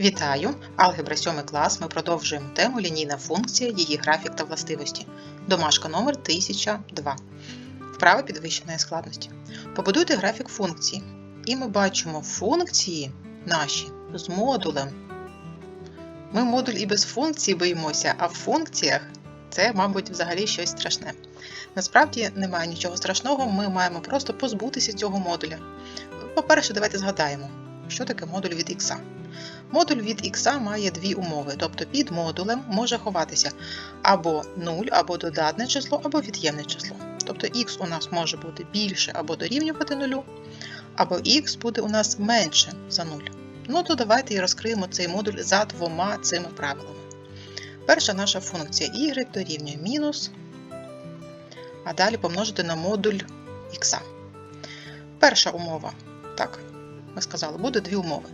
Вітаю! Алгебра 7 клас. Ми продовжуємо тему лінійна функція, її графік та властивості. Домашка номер 1002. Вправа підвищеної складності. Побудуйте графік функції. І ми бачимо функції наші з модулем. Ми модуль і без функції боїмося, а в функціях це, мабуть, взагалі щось страшне. Насправді немає нічого страшного, ми маємо просто позбутися цього модуля. По-перше, давайте згадаємо, що таке модуль від х. Модуль від х має дві умови, тобто під модулем може ховатися або 0, або додатне число, або від'ємне число. Тобто х у нас може бути більше або дорівнювати 0, або х буде у нас менше за 0. Ну то давайте і розкриємо цей модуль за двома цими правилами. Перша наша функція y дорівнює мінус, а далі помножити на модуль х. Перша умова, так, ми сказали, буде дві умови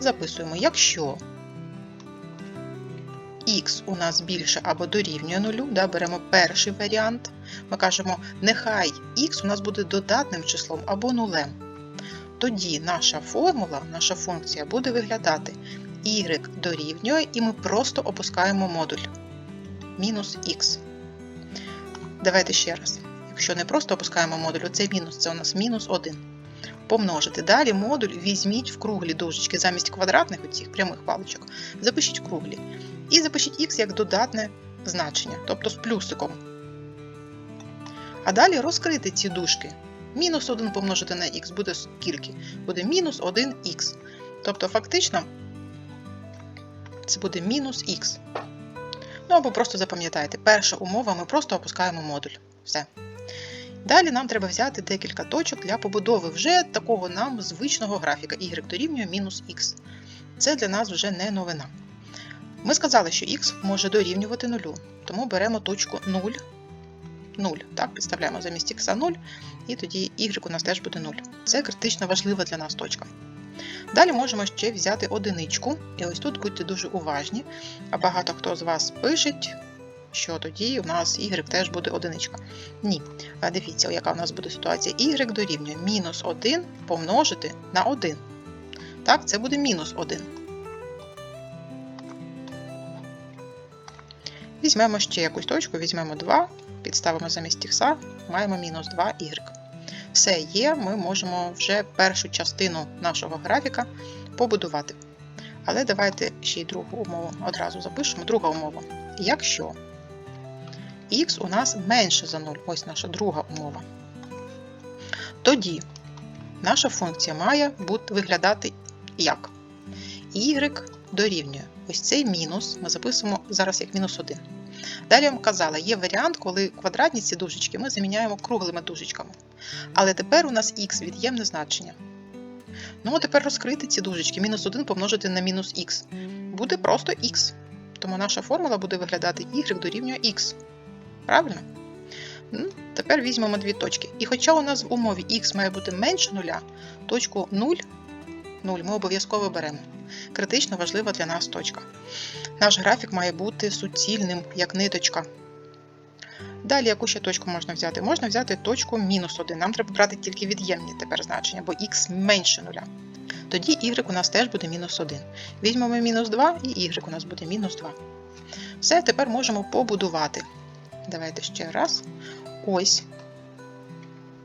записуємо, якщо х у нас більше або дорівнює нулю, да, беремо перший варіант, ми кажемо, нехай х у нас буде додатним числом або нулем. Тоді наша формула, наша функція буде виглядати y дорівнює, і ми просто опускаємо модуль мінус х. Давайте ще раз. Якщо не просто опускаємо модуль, оцей мінус це у нас мінус 1 помножити. Далі модуль візьміть в круглі дужечки замість квадратних оцих прямих паличок, запишіть круглі. І запишіть х як додатне значення, тобто з плюсиком. А далі розкрити ці дужки. Мінус 1 помножити на х буде скільки? Буде мінус 1х. Тобто, фактично, це буде мінус х. Ну або просто запам'ятайте, перша умова ми просто опускаємо модуль. Все. Далі нам треба взяти декілька точок для побудови вже такого нам звичного графіка y дорівнює мінус х. Це для нас вже не новина. Ми сказали, що х може дорівнювати 0, тому беремо точку 0, 0. Так, підставляємо замість х 0, і тоді y у нас теж буде 0. Це критично важлива для нас точка. Далі можемо ще взяти одиничку, і ось тут будьте дуже уважні. А багато хто з вас пишеть що тоді у нас y теж буде одиничка. Ні. Дивіться, яка у нас буде ситуація. y дорівнює мінус 1 помножити на 1. Так, це буде мінус 1. Візьмемо ще якусь точку, візьмемо 2, підставимо замість х, маємо мінус 2y. Все є, ми можемо вже першу частину нашого графіка побудувати. Але давайте ще й другу умову одразу запишемо. Друга умова. Якщо х у нас менше за 0, ось наша друга умова. Тоді наша функція має виглядати як y дорівнює. Ось цей мінус ми записуємо зараз як мінус 1. Далі я вам казала, є варіант, коли квадратні ці дужечки ми заміняємо круглими дужечками. Але тепер у нас х від'ємне значення. Ну, а тепер розкрити ці дужечки. Мінус 1 помножити на мінус х. Буде просто х. Тому наша формула буде виглядати y дорівнює х. Правильно? Ну, Тепер візьмемо дві точки. І хоча у нас в умові х має бути менше нуля, точку 0, 0 ми обов'язково беремо. Критично важлива для нас точка. Наш графік має бути суцільним, як ниточка. Далі, яку ще точку можна взяти? Можна взяти точку мінус 1. Нам треба брати тільки від'ємні тепер значення, бо х менше нуля. Тоді y у нас теж буде мінус 1. Візьмемо мінус 2 і y у нас буде мінус 2. Все, тепер можемо побудувати. Давайте ще раз. Ось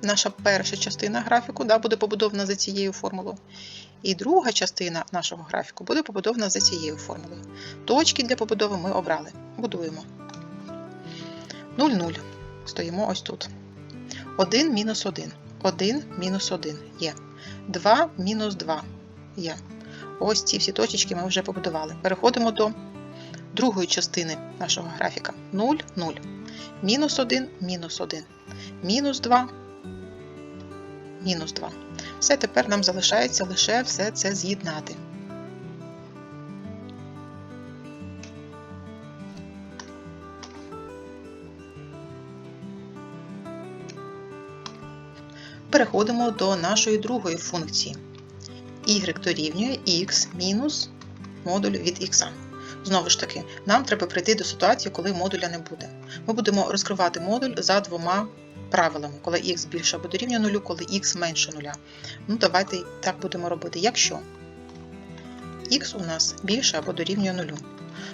наша перша частина графіку да, буде побудована за цією формулою. І друга частина нашого графіку буде побудована за цією формулою. Точки для побудови ми обрали. Будуємо. 0, 0. Стоїмо ось тут. 1 мінус 1. 1 мінус 1 є. 2 мінус 2 є. Ось ці всі точечки ми вже побудували. Переходимо до другої частини нашого графіка. 0, 0 мінус 1, мінус 1, мінус 2, мінус 2. Все, тепер нам залишається лише все це з'єднати. Переходимо до нашої другої функції. y дорівнює x мінус модуль від x. Знову ж таки, нам треба прийти до ситуації, коли модуля не буде. Ми будемо розкривати модуль за двома правилами, коли х більше або дорівнює нулю, коли х менше нуля. Ну, давайте так будемо робити. Якщо х у нас більше або дорівнює 0.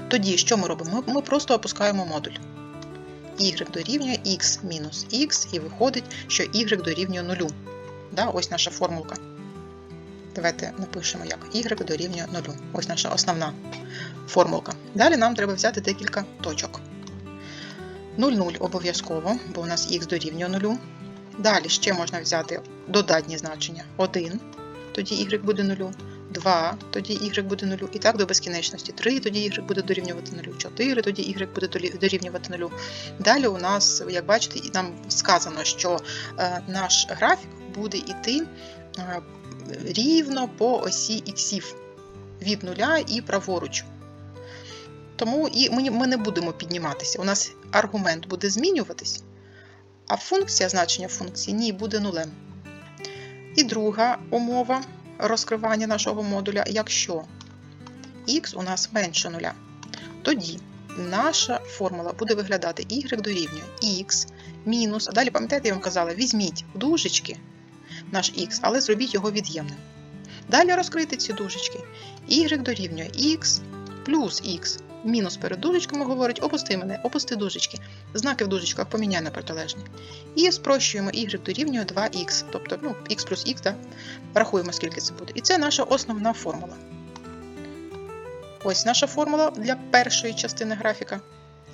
Тоді що ми робимо? Ми, просто опускаємо модуль. y дорівнює x мінус x, і виходить, що y дорівнює 0. Да, ось наша формулка. Давайте напишемо, як y дорівнює 0. Ось наша основна формулка. Далі нам треба взяти декілька точок. 0,0 обов'язково, бо у нас х дорівнює 0. Далі ще можна взяти додатні значення 1, тоді y буде 0, 2, тоді y буде 0, і так до безкінечності 3, тоді y буде дорівнювати 0, 4, тоді y буде дорівнювати 0. Далі у нас, як бачите, нам сказано, що е, наш графік буде йти е, рівно по осі іксів від нуля і праворуч. Тому і ми, не будемо підніматися. У нас аргумент буде змінюватись, а функція, значення функції ні буде нулем. І друга умова розкривання нашого модуля, якщо х у нас менше нуля, тоді наша формула буде виглядати y дорівнює х мінус, а далі, пам'ятаєте, я вам казала, візьміть дужечки наш х, але зробіть його від'ємним. Далі розкрити ці дужечки. y дорівнює х плюс х. Мінус перед дужечками говорить, опусти мене, опусти дужечки. Знаки в дужечках поміняй на протилежні. І спрощуємо y дорівнює 2х, тобто ну, х плюс х, да? рахуємо, скільки це буде. І це наша основна формула. Ось наша формула для першої частини графіка.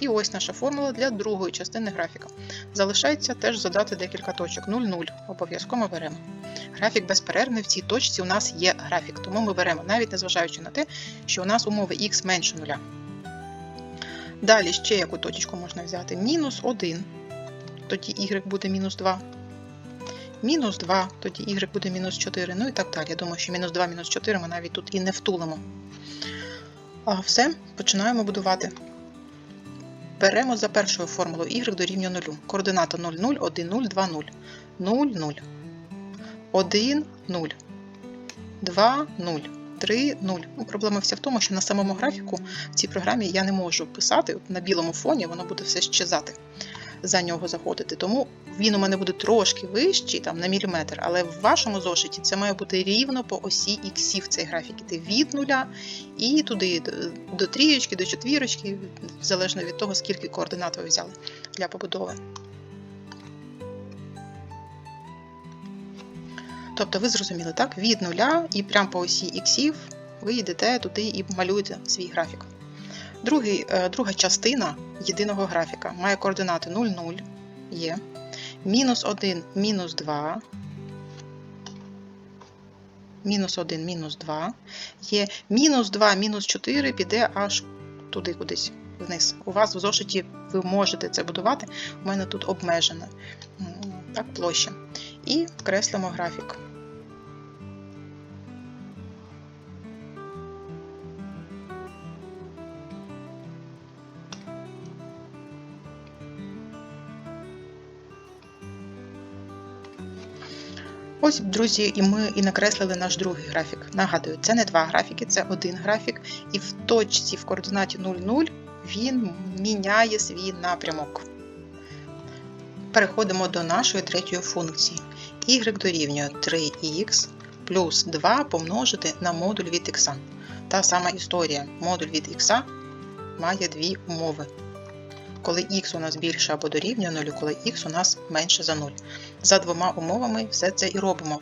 І ось наша формула для другої частини графіка. Залишається теж задати декілька точок. 0,0. Обов'язково беремо. Графік безперервний в цій точці у нас є графік, тому ми беремо, навіть незважаючи на те, що у нас умови х менше нуля. Далі ще яку точечку можна взяти? Мінус 1, тоді y буде мінус 2. Мінус 2, тоді y буде мінус 4, ну і так далі. Я думаю, що мінус 2, мінус 4 ми навіть тут і не втулимо. А все, починаємо будувати. Беремо за першою формулою y дорівнює 0. Координата 0, 0, 1, 0, 2, 0. 0, 0. 1, 0. 2, 0. 3, 0. Ну, проблема вся в тому, що на самому графіку в цій програмі я не можу писати на білому фоні, воно буде все щезати, за нього заходити. Тому він у мене буде трошки вищий, там на міліметр, але в вашому зошиті це має бути рівно по осі іксів цей графік. Іти від нуля і туди до, трієчки, до четвірочки, залежно від того, скільки координат ви взяли для побудови. Тобто ви зрозуміли, так? Від нуля і прямо по осі іксів ви йдете туди і малюєте свій графік. Другий, е, друга частина єдиного графіка має координати 0, 0 є, мінус 1, мінус 2, мінус 1, мінус 2 є, мінус 2, мінус 4 піде аж туди кудись вниз. У вас в зошиті ви можете це будувати, у мене тут обмежена площа. І креслимо графік. Ось, друзі, і ми і накреслили наш другий графік. Нагадую, це не два графіки, це один графік, і в точці в координаті 0,0 він міняє свій напрямок. Переходимо до нашої третьої функції. y дорівнює 3х плюс 2 помножити на модуль від х. Та сама історія. Модуль від х має дві умови. Коли х у нас більше або дорівнює 0, коли х у нас менше за 0. За двома умовами все це і робимо.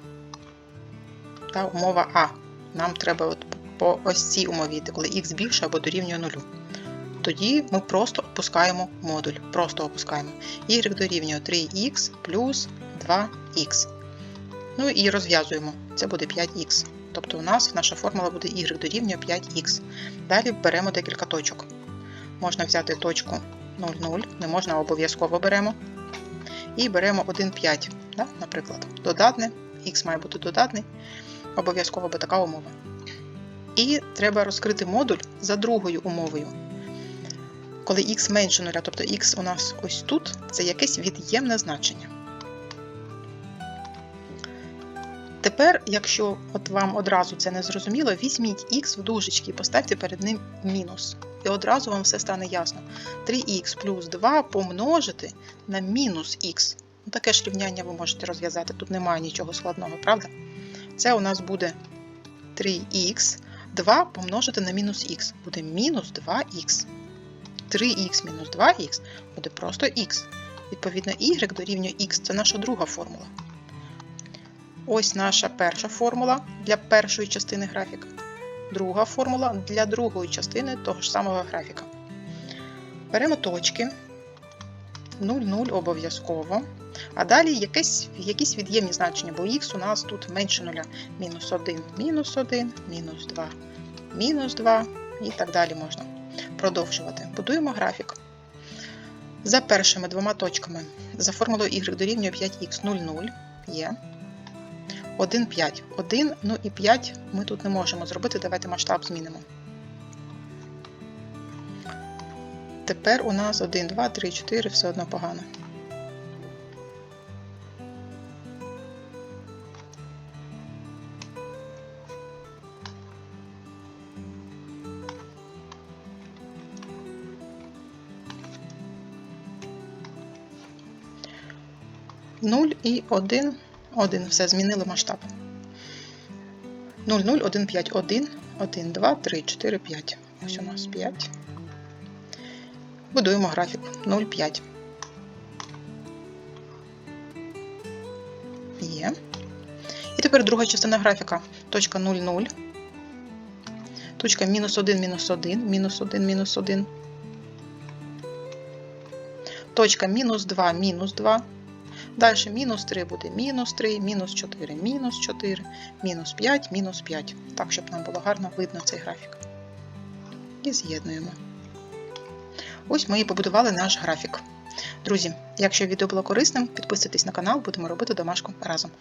Та умова А. Нам треба от по ось цій умові йти, коли х більше або дорівнює 0. Тоді ми просто опускаємо модуль. Просто опускаємо. y дорівнює 3х плюс 2х. Ну і розв'язуємо. Це буде 5х. Тобто у нас наша формула буде y дорівнює 5х. Далі беремо декілька точок. Можна взяти точку 0,0, не можна, обов'язково беремо. І беремо 1,5, да, наприклад. Додатне, х має бути додатний, обов'язково би така умова. І треба розкрити модуль за другою умовою. Коли х менше 0, тобто х у нас ось тут, це якесь від'ємне значення. Тепер, якщо от вам одразу це не зрозуміло, візьміть х в дужечки і поставте перед ним мінус. І одразу вам все стане ясно. 3х плюс 2 помножити на мінус х. Ну, таке ж рівняння ви можете розв'язати, тут немає нічого складного, правда? Це у нас буде 3х, 2 помножити на мінус х буде мінус 2х. 3х мінус 2х буде просто х. Відповідно, y дорівнює х це наша друга формула. Ось наша перша формула для першої частини графіка. Друга формула для другої частини того ж самого графіка. Беремо точки 0, 0 обов'язково. А далі якесь, якісь від'ємні значення, бо х у нас тут менше нуля. Мінус 1, мінус 1, мінус 2, мінус 2 і так далі можна продовжувати. Будуємо графік. За першими двома точками за формулою y дорівнює 5х 0, 0 є. 1, 5. 1, ну і 5 ми тут не можемо зробити. Давайте масштаб змінимо. Тепер у нас 1, 2, 3, 4, все одно погано. Нуль і 1, 1. Все, змінили масштаб. 0, 0, 1, 5, 1, 1, 2, 3, 4, 5. Ось у нас 5. Будуємо графік 0, 5. Є. І тепер друга частина графіка. Точка 0, 0. Точка мінус 1, мінус 1, мінус 1, мінус 1. Точка мінус 2, мінус 2. Далі мінус 3 буде мінус 3, мінус 4, мінус 4, мінус 5, мінус 5. Так, щоб нам було гарно видно цей графік. І з'єднуємо. Ось ми і побудували наш графік. Друзі, якщо відео було корисним, підписуйтесь на канал, будемо робити домашку разом.